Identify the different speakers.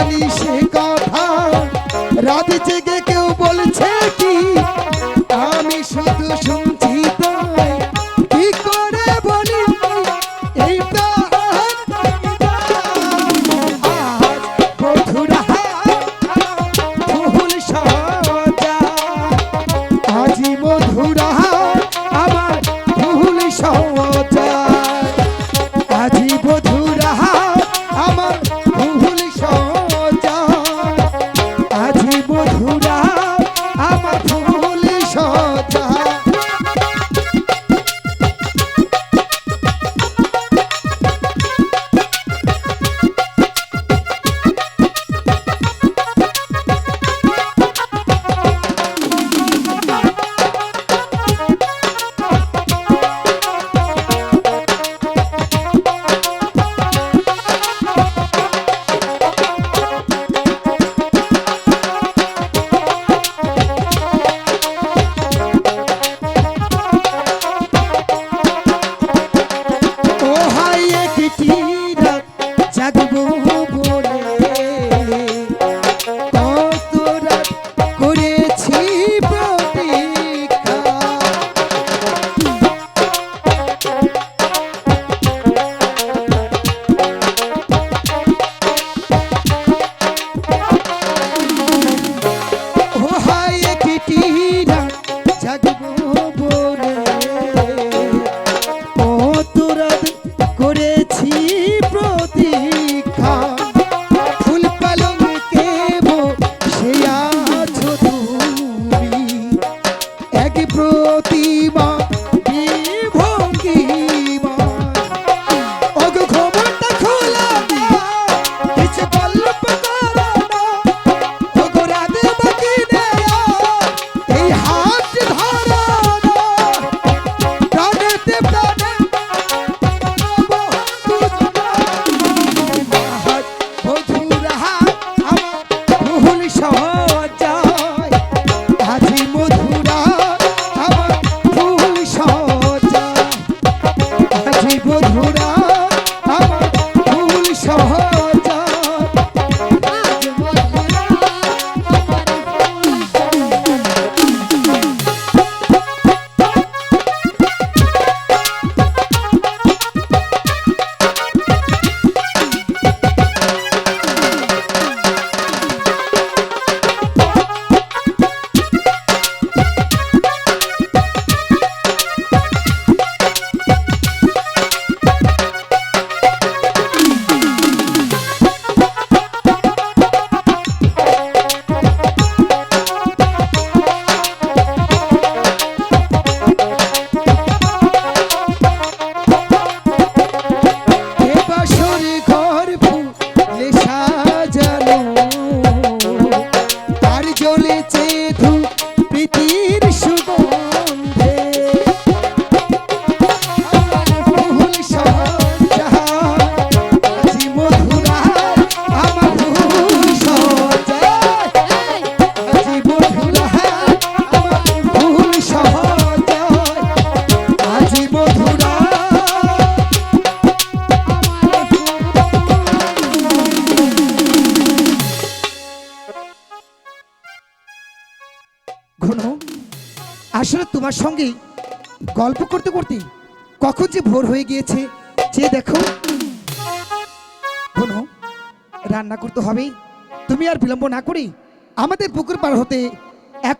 Speaker 1: জানিস বধুরা।
Speaker 2: দিব
Speaker 1: ঘন আসলে তোমার সঙ্গে গল্প করতে করতে কখন যে ভোর হয়ে গিয়েছে, যে দেখো। ঘন রান্না করতে হবে তুমি আর বিলম্ব না করি আমাদের পুকুর পার হতে এক